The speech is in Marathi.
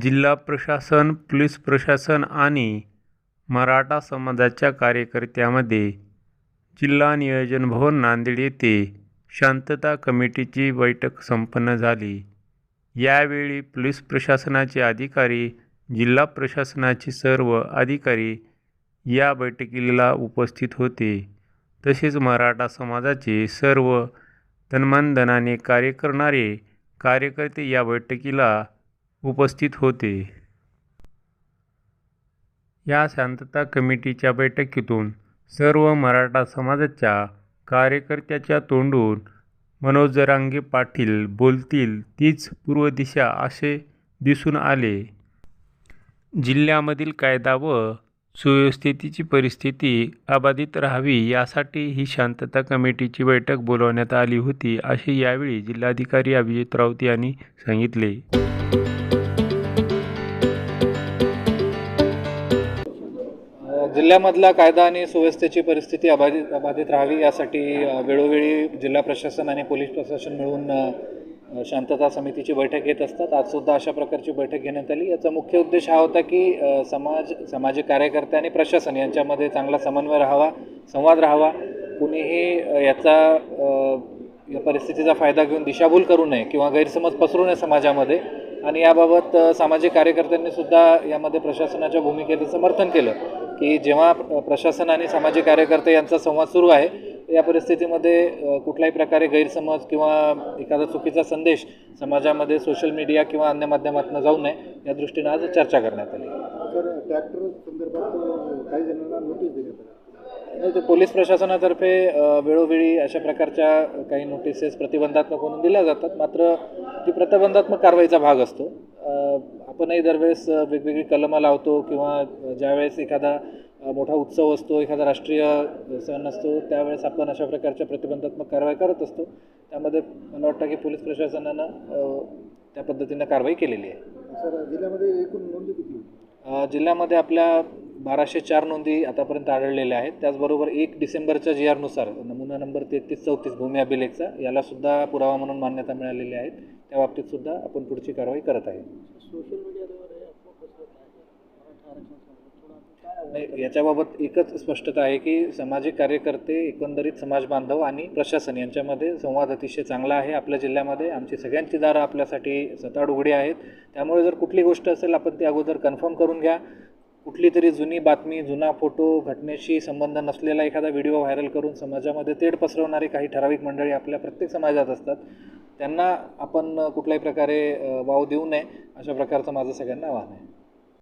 जिल्हा प्रशासन पोलीस प्रशासन आणि मराठा समाजाच्या कार्यकर्त्यामध्ये जिल्हा नियोजन भवन नांदेड येथे शांतता कमिटीची बैठक संपन्न झाली. यावेळी पोलीस प्रशासनाचे अधिकारी जिल्हा प्रशासनाचे सर्व अधिकारी या बैठकीला उपस्थित होते. तसेच मराठा समाजाचे सर्व तन्मानधनाने कार्य करणारे कार्यकर्ते या बैठकीला उपस्थित होते. या शांतता कमिटीच्या बैठकीतून सर्व मराठा समाजाच्या कार्यकर्त्याच्या तोंडून मनोज जरांगे पाटील बोलतील तीच पूर्व दिशा असे दिसून आले. जिल्ह्यामधील कायदा व सुव्यवस्थेची परिस्थिती अबाधित राहावी यासाठी ही शांतता कमिटीची बैठक बोलवण्यात आली होती असे यावेळी जिल्हाधिकारी अभिजित राऊत यांनी सांगितले. जिल्ह्यामधला कायदा आणि सुव्यवस्थेची परिस्थिती अबाधित अबाधित राहावी यासाठी वेळोवेळी जिल्हा प्रशासन आणि पोलीस प्रशासन मिळून शांतता समितीची बैठक घेत असतात. आजसुद्धा अशा प्रकारची बैठक घेण्यात आली. याचा मुख्य उद्देश हा होता की समाज सामाजिक कार्यकर्ते आणि प्रशासन यांच्यामध्ये चांगला समन्वय राहावा संवाद राहावा. कुणीही याचा या परिस्थितीचा फायदा घेऊन दिशाभूल करू नये किंवा गैरसमज पसरू नये समाजामध्ये आणि याबाबत सामाजिक कार्यकर्त्यांनी सुद्धा यामध्ये प्रशासनाच्या भूमिकेचं समर्थन केलं. की जेव्हा प्र- प्रशासन आणि सामाजिक कार्यकर्ते यांचा संवाद सुरू आहे या परिस्थितीमध्ये कुठल्याही प्रकारे गैरसमज किंवा एखादा चुकीचा संदेश समाजामध्ये सोशल मीडिया किंवा अन्य माध्यमातून जाऊ नये या दृष्टीनं आज चर्चा करण्यात आली. ट्रॅक्टर संदर्भात काही जणांना नोटीस देण्यात ते पोलीस प्रशासनातर्फे वेळोवेळी अशा प्रकारच्या काही नोटिसेस प्रतिबंधात्मक म्हणून दिल्या जातात. मात्र ती प्रतिबंधात्मक कारवाईचा भाग असतो. आपणही दरवेळेस वेगवेगळी कलमं लावतो किंवा ज्यावेळेस एखादा मोठा उत्सव असतो एखादा राष्ट्रीय सण असतो त्यावेळेस आपण अशा प्रकारच्या प्रतिबंधात्मक कारवाई करत असतो. त्यामध्ये मला वाटतं की पोलीस प्रशासनानं त्या पद्धतीनं कारवाई केलेली आहे. सर जिल्ह्यामध्ये एकूण नोंदी किती जिल्ह्यामध्ये आपल्या बाराशे चार नोंदी आतापर्यंत आढळलेल्या आहेत. त्याचबरोबर एक डिसेंबरच्या जी आरनुसार नमुना नंबर तेहतीस चौतीस भूमी अभिलेखचा याला सुद्धा पुरावा म्हणून मान्यता मिळालेली आहे. त्या बाबतीत सुद्धा आपण पुढची कारवाई करत आहे. नाही, याच्याबाबत एकच स्पष्टता आहे की सामाजिक कार्यकर्ते एकंदरीत समाज बांधव आणि प्रशासन यांच्यामध्ये संवाद अतिशय चांगला आहे. आपल्या जिल्ह्यामध्ये आमची सगळ्यांची दारं आपल्यासाठी सताड उघडी आहेत. त्यामुळे जर कुठली गोष्ट असेल आपण ती अगोदर कन्फर्म करून घ्या. कुठली तरी जुनी बातमी जुना फोटो घटनेशी संबंध नसलेला एखादा व्हिडिओ व्हायरल करून समाजामध्ये तेढ पसरवणारी काही ठराविक मंडळी आपल्या प्रत्येक समाजात असतात. त्यांना आपण कुठल्याही प्रकारे वाव देऊ नये अशा प्रकारचं माझं सगळ्यांना आव्हान आहे.